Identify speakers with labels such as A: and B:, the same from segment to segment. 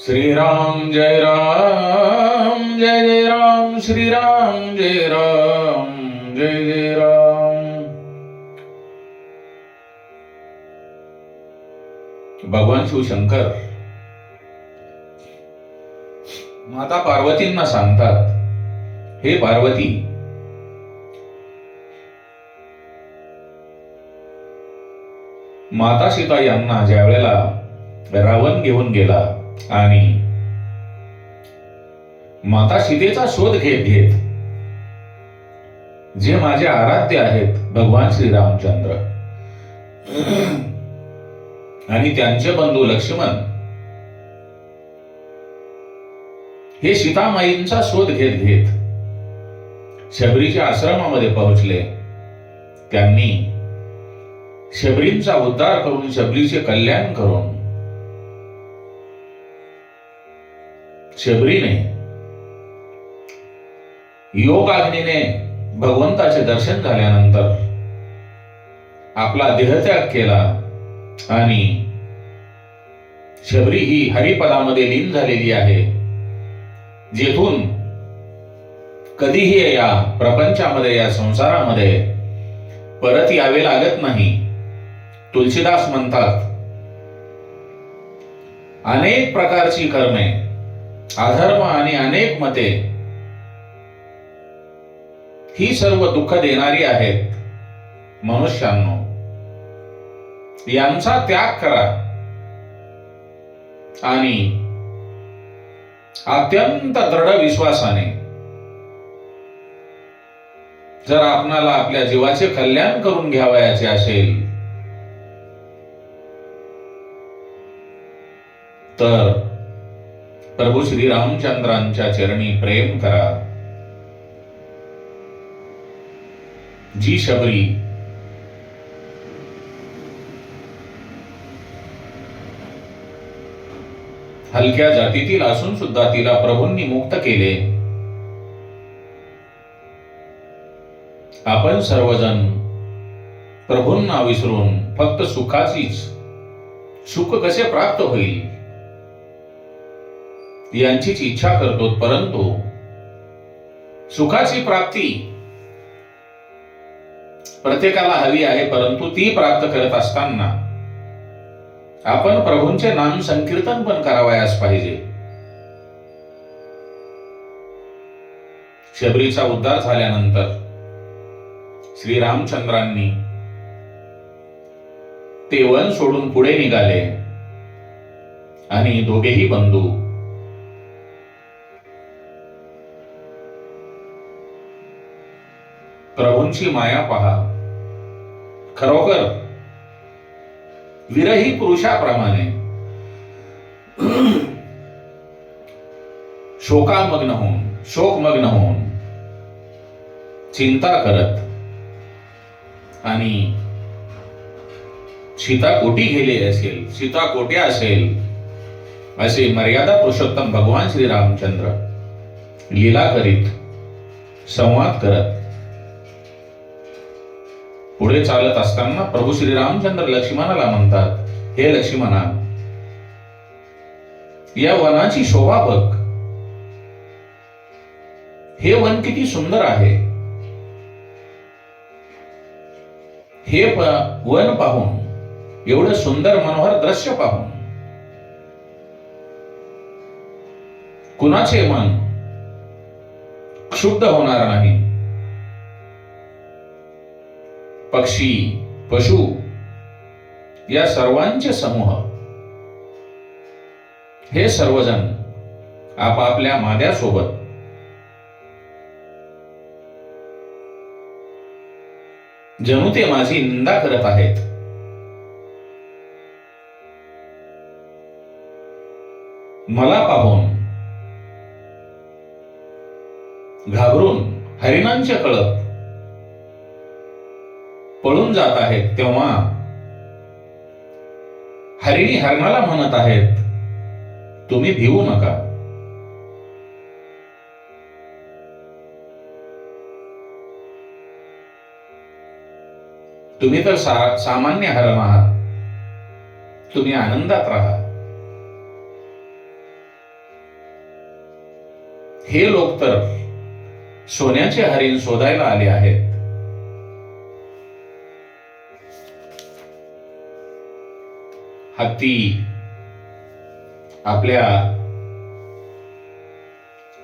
A: श्रीराम जय राम जय जय राम श्रीराम जय राम जय जय राम। भगवान शिवशंकर माता पार्वतींना सांगतात हे पार्वती माता सीता यांना ज्या वेळेला रावण घेऊन गेला आणि माता सीतेचा शोध घेत घेत जे माझे आराध्य आहेत भगवान श्री रामचंद्र आणि त्यांचे बंधू लक्ष्मण. हे सीतामाईंचा शोध घेत घेत शबरीच्या आश्रमामध्ये पोहोचले. त्यांनी शबरींचा उद्धार करून शबरीचे कल्याण करून शबरीने योगाग्नीने भगवंताचे दर्शन झाल्यानंतर आपला देहत्याग केला आणि शबरी ही हरिपदामध्ये लीन झालेली आहे जेथून कधीही या प्रपंचामध्ये या संसारामध्ये परत यावे लागत नाही. तुलसीदास म्हणतात अनेक प्रकारची कर्मे अधर्म आणि अनेक मते ही सर्व दुःख देणारी आहेत मनुष्यांनो. यांचा त्याग करा. आणि अत्यंत दृढ विश्वासाने जर आपणाला आपल्या जीवाचे कल्याण करून घ्यावयाचे असेल तर प्रभू श्री रामचंद्रांच्या चरणी प्रेम करा. जी शबरी. हलक्या जातीतील असून सुद्धा तिला प्रभूंनी मुक्त केले. आपण सर्वजण प्रभूंना विसरून फक्त सुखाचीच सुख कसे प्राप्त होईल? यांचीच इच्छा करतो परंतु सुखाची प्राप्ती प्रत्येकाला हवी आहे परंतु ती प्राप्त करत असताना आपण प्रभूंचे नाम संकीर्तन पण करावयास पाहिजे. शबरीचा उद्धार झाल्यानंतर श्री रामचंद्रांनी ते वन सोडून पुढे निघाले आणि दोघेही बंधू प्रभूंची माया पहा. खरोखर विरही पुरुषाप्रमाणे शोकामग्न होऊन शोकमग्न होऊन चिंता करत आणि सीता कोटी गेले असेल सीता कोट्या असेल असे मर्यादा पुरुषोत्तम भगवान श्री रामचंद्र लीला करीत संवाद करत पुढे चालत असताना प्रभू श्री रामचंद्र लक्ष्मणाला म्हणतात हे लक्ष्मणा या वनाची शोभा बघ. हे वन किती सुंदर आहे. हे वन पाहून एवढं सुंदर मनोहर दृश्य पाहून. कुणाचे मन क्षुब्ध होणार नाही? पक्षी पशु या सर्वांचे समूह. हे सर्वजण आपापल्या माद्यासोबत जणू ते माझी निंदा करत आहेत. मला पाहून घाबरून हरिणांचे कळप पळून जात आहेत तेव्हा हरिणी हरणाला म्हणत आहेत तुम्ही भिवू नका. तुम्ही तर सा, सामान्य हरण आहात. तुम्ही आनंदात राहा. हे लोक तर सोन्याचे हरिण शोधायला आले आहेत. हत्ती आपल्या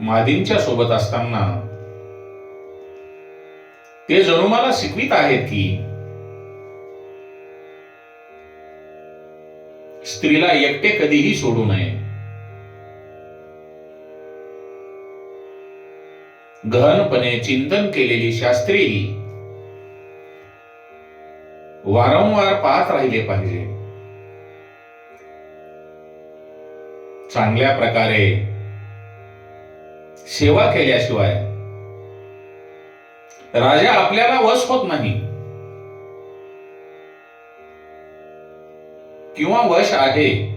A: मादींच्या सोबत असताना ते जणू मला शिकवित आहेत की स्त्रीला एकटे कधीही सोडू नये. गहनपणे चिंतन केलेली शास्त्री वारंवार पाहत राहिले पाहिजे. चांगल्या प्रकारे सेवा केल्याशिवाय राजा आपल्याला वश होत नाही. किंवा वश आहे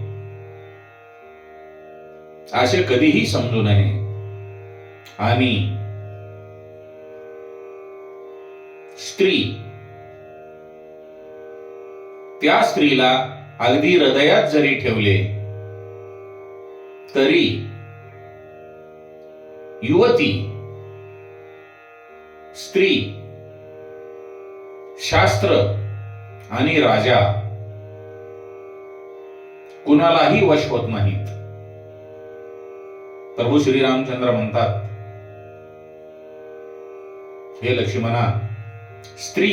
A: असे कधीही समजू नये. आणि स्त्री त्या स्त्रीला अगदी हृदयात जरी ठेवले तरी युवती स्त्री शास्त्र आणि राजा कुणालाही वश होत नाहीत. प्रभू श्रीरामचंद्र म्हणतात हे लक्ष्मणा स्त्री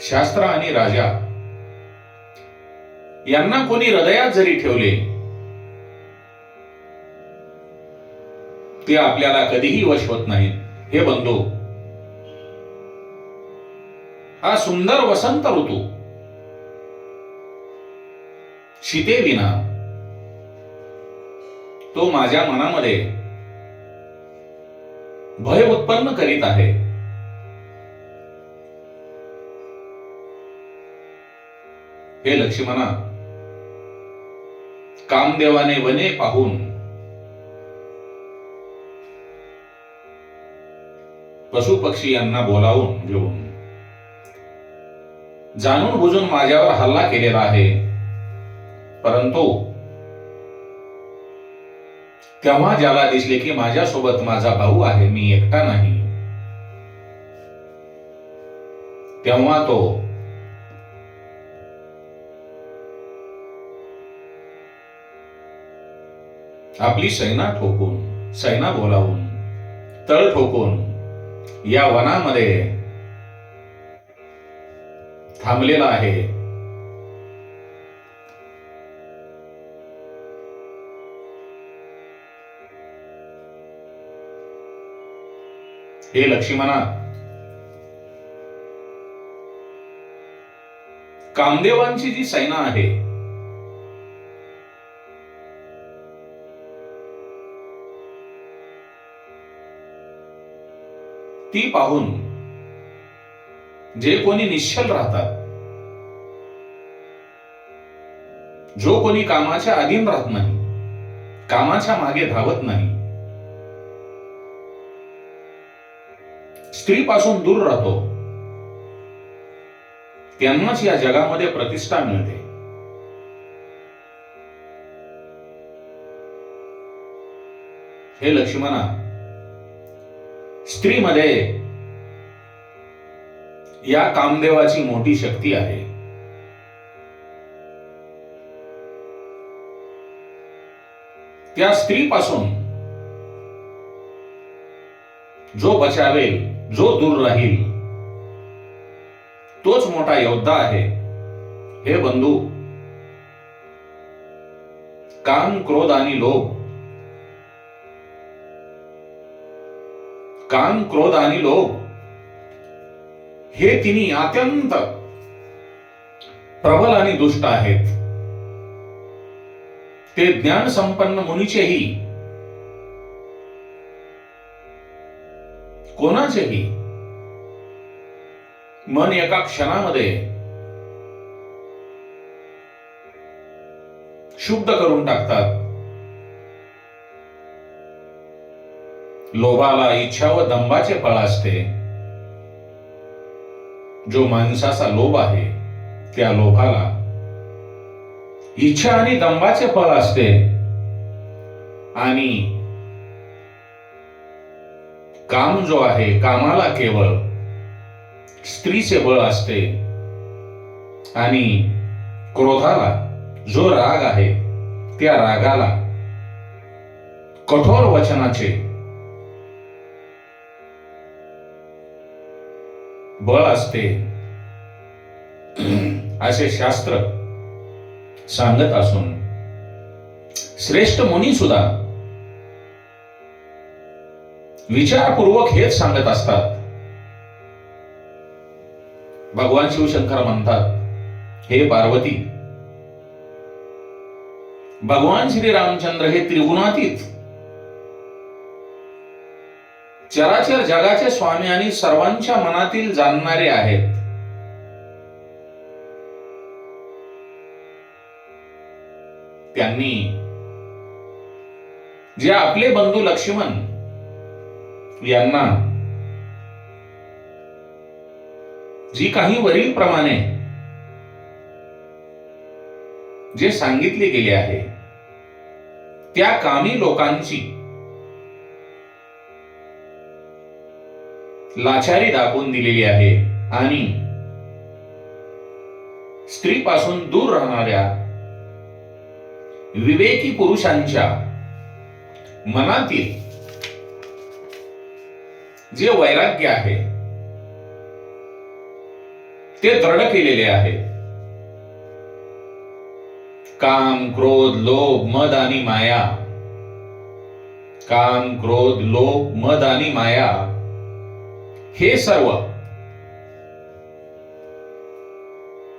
A: शास्त्र आणि राजा यांना कोणी हृदयात जरी ठेवले ते आपल्याला कधीही वश होत नाहीत. हे बंधू हा सुंदर वसंत ऋतू शीते विना तो माझ्या मनामध्ये भय उत्पन्न करीत आहे. हे लक्ष्मणा कामदेवाने वने पाहून पशु पक्षी यांना बोलावून घेऊन. जाणून बुजून माझ्यावर हल्ला केलेला आहे. परंतु तेव्हा ज्याला दिसले की माझ्यासोबत माझा भाऊ आहे मी एकटा नाही. तेव्हा तो आपली सैना ठोकून सैना बोलावून तळ ठोकून या वनामध्ये थांबलेला आहे. हे लक्ष्मणा कामदेवांची जी सैना आहे ती पाहून जे कोणी निश्चल राहतात जो कोणी कामाच्या अधीन राहत नाही कामाच्या मागे धावत नाही स्त्रीपासून दूर राहतो त्यांनाच या जगामध्ये प्रतिष्ठा मिळते. हे लक्ष्मणा स्त्रीमध्ये या कामदेवाची मोठी शक्ती आहे. त्या स्त्रीपासून जो बचावेल जो दूर राहील तोच मोठा योद्धा आहे. हे बंधू काम क्रोध आणि लोभ काम क्रोध आणि लोभ. हे तिन्ही अत्यंत प्रबल आणि दुष्ट आहेत. ते ज्ञान संपन्न मुनीचेही कोणाचेही मन एका क्षणामध्ये शुद्ध करून टाकतात. लोभाला इच्छा व दंबाचे फळ असते. जो माणसाचा लोभ आहे त्या लोभाला इच्छा आणि दंबाचे फळ असते. आणि काम जो आहे कामाला केवळ स्त्रीचे बळ असते. आणि क्रोधाला जो राग आहे त्या रागाला कठोर वचनाचे बळ असते. असे शास्त्र सांगत असून. श्रेष्ठ मुनी सुद्धा विचारपूर्वक हेच सांगत असतात. भगवान शिवशंकर म्हणतात हे पार्वती भगवान श्री रामचंद्र हे त्रिगुणातीत चराचर जगाचे स्वामी आणि सर्वांच्या मनातील जाणणारे आहेत. त्यांनी जे आपले बंधू लक्ष्मण यांना जी काही वरील प्रमाणे जे सांगितले गेले आहे त्या कामी लोकांची लाचारी दाखवून दिलेली आहे. आणि स्त्रीपासून दूर राहणाऱ्या विवेकी पुरुषांच्या मनातील जे वैराग्य आहे ते दृढ केलेले आहे. काम क्रोध लोभ मद आणि माया. काम क्रोध लोभ मद आणि माया. हे सर्व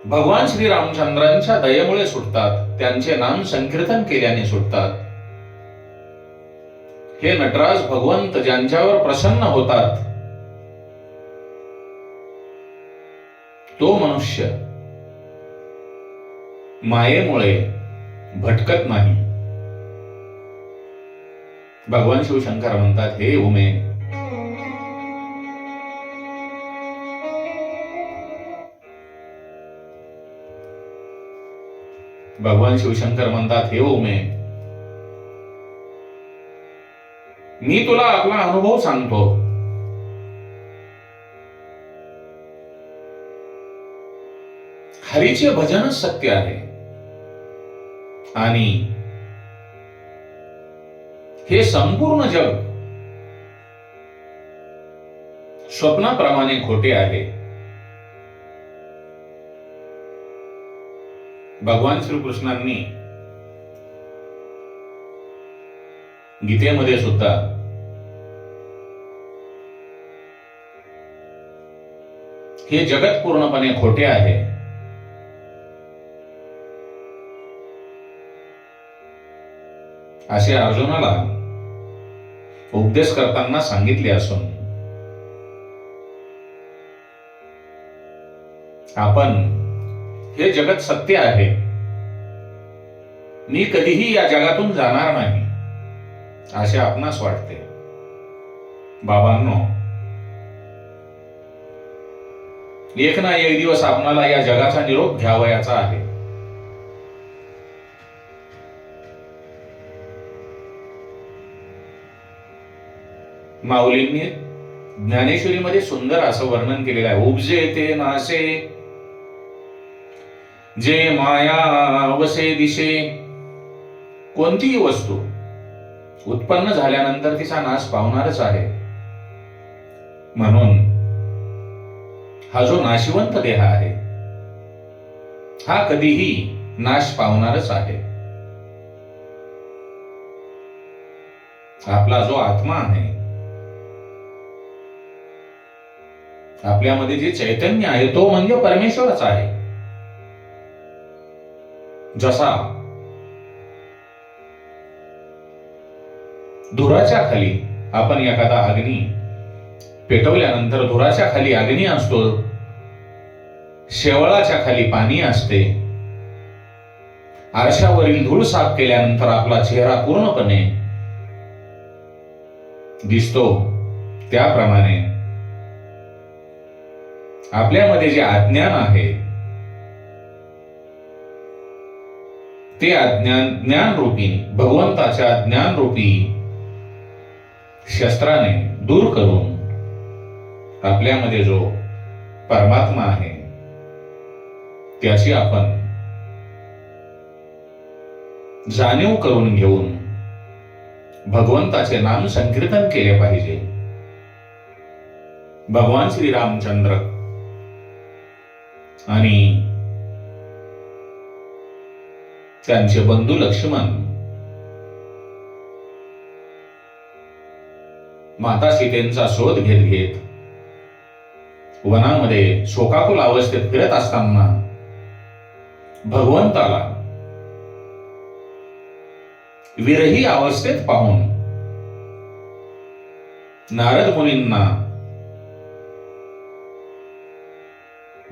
A: भगवान श्री रामचंद्रांच्या दयेमुळे सुटतात त्यांचे नाम संकीर्तन केल्याने सुटतात. हे नटराज भगवंत ज्यांच्यावर प्रसन्न होतात तो मनुष्य मायेमुळे भटकत नाही. भगवान शिवशंकर म्हणतात हे उमे भगवान शिवशंकर म्हणतात हे उमे मी तुला आपला अनुभव सांगतो. हरीचे भजनच सत्य आहे. आणि हे संपूर्ण जग स्वप्नाप्रमाणे खोटे आहे. भगवान श्रीकृष्णांनी गीतेमध्ये सुद्धा हे जगत पूर्णपणे खोटे आहे. असे अर्जुनाला उपदेश करताना सांगितले असून आपण हे जगत सत्य आहे. मी कधीही या जगातून जाणार नाही असे आपणास वाटते. बाबांनो एक ना एक दिवस आपणाला या जगाचा निरोप घ्यावयाचा आहे. माऊलींनी ज्ञानेश्वरीमध्ये सुंदर असं वर्णन केलेलं आहे. उपजे ते नासे जे माया अवसे दिशे कोणतीही वस्तू उत्पन्न झाल्यानंतर तिचा नाश पावणारच आहे. म्हणून हा जो नाशिवंत देह आहे हा कधीही नाश पावणारच आहे. आपला जो आत्मा आहे आपल्यामध्ये जे चैतन्य आहे तो म्हणजे परमेश्वरच आहे. जसा धुराच्या खाली आपण एखादा अग्नी पेटवल्यानंतर धुराच्या खाली अग्नी असतो शेवळाच्या खाली पाणी असते आरशावरील धूळ साफ केल्यानंतर आपला चेहरा पूर्णपणे दिसतो. त्याप्रमाणे आपल्यामध्ये जे अज्ञान आहे ते अज्ञान ज्ञानरूपी भगवंताच्या ज्ञानरूपी शस्त्राने दूर करून आपल्यामध्ये जो परमात्मा आहे त्याची आपण जाणीव करून घेऊन भगवंताचे नाम संकीर्तन केले पाहिजे. भगवान श्री रामचंद्र आणि त्यांचे बंधू लक्ष्मण. माता सीतेंचा शोध घेत घेत वनामध्ये शोकाकुल अवस्थेत फिरत असताना भगवंताला विरही अवस्थेत पाहून नारद मुनींना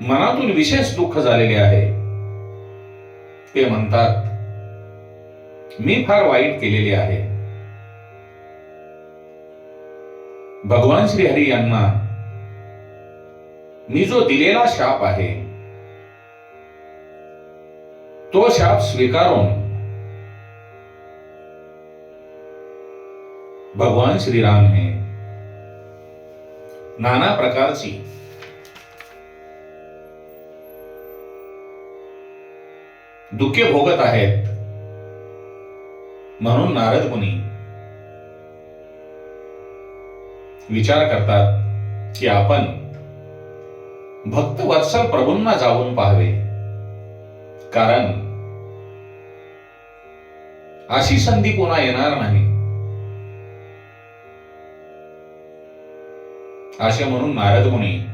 A: मनातून विशेष दुःख झालेले आहे. ते म्हणतात मी फार वाईट केलेले आहे. भगवान श्री हरी यांना मी जो दिलेला शाप आहे तो शाप स्वीकारून भगवान श्रीराम हे नाना प्रकारची दुःखे भोगत आहेत. म्हणून नारद मुनी विचार करतात की आपण भक्त वत्सल प्रभूंना जाऊन पाहावे. कारण अशी संधी पुन्हा येणार नाही. असे म्हणून नारद मुनी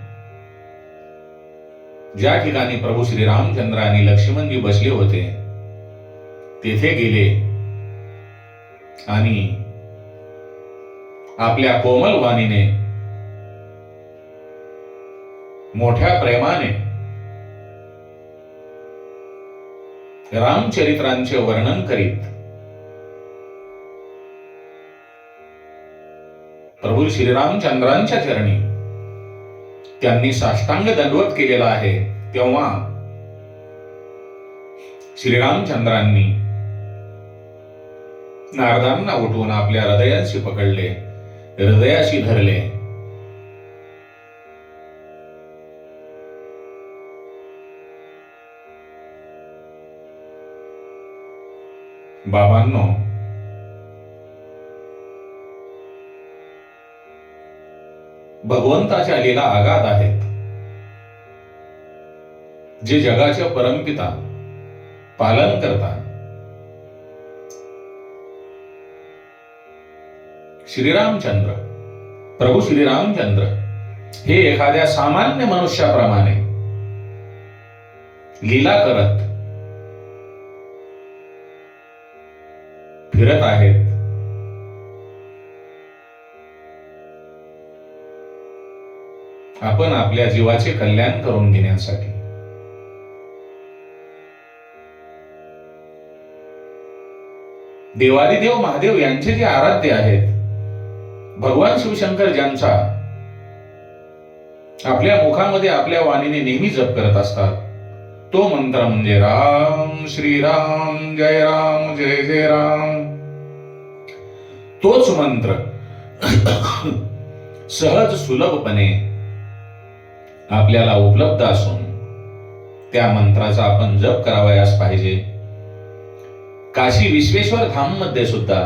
A: ज्या ठिकाणी प्रभू श्रीरामचंद्र आणि लक्ष्मणजी बसले होते तेथे गेले आणि आपल्या कोमल वाणीने मोठ्या प्रेमाने रामचरित्रांचे वर्णन करीत प्रभू श्रीरामचंद्रांच्या चरणी त्यांनी साष्टांग दंडवत केलेला आहे. तेव्हा श्रीरामचंद्रांनी नारदांना उठवून आपल्या हृदयाशी पकडले. हृदयाशी धरले. बाबांनो भगवंताच्या लीला आघात आहेत. जे जगाच्या परमपिता पालन करतात. श्रीरामचंद्र प्रभू श्रीरामचंद्र हे एखाद्या सामान्य मनुष्याप्रमाणे लीला करत फिरत आहेत. आपण आपल्या जीवाचे कल्याण करून घेण्यासाठी. देवादिदेव महादेव यांचे जे आराध्य आहेत भगवान शिवशंकर ज्यांचा आपल्या मुखामध्ये आपल्या वाणीने नेहमी जप करत असतात तो मंत्र म्हणजे राम श्रीराम जय राम जय जय राम. तोच मंत्र सहज सुलभपणे आपल्याला उपलब्ध असून त्या मंत्राचा आपण जप करावयास पाहिजे. काशी विश्वेश्वर धाममध्ये सुद्धा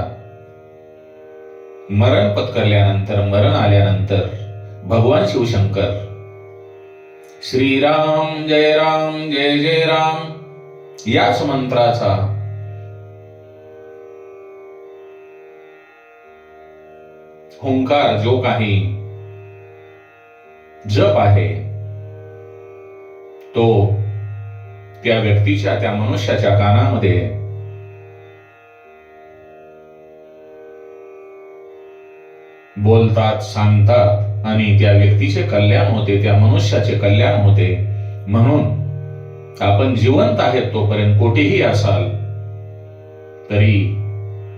A: मरण पत्करल्यानंतर मरण आल्यानंतर भगवान शिवशंकर श्रीराम जय राम जय जय राम याच मंत्राचा हुंकार जो काही जप आहे तो त्या व्यक्तीच्या त्या मनुष्याच्या कानामध्ये बोलतात सांगतात आणि त्या व्यक्तीचे कल्याण होते त्या मनुष्याचे कल्याण होते. म्हणून आपण जिवंत आहेत तोपर्यंत कोठेही असाल तरी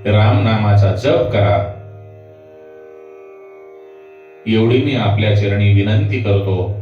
A: राम नामाचा जप करा. एवढी मी आपल्या चरणी विनंती करतो.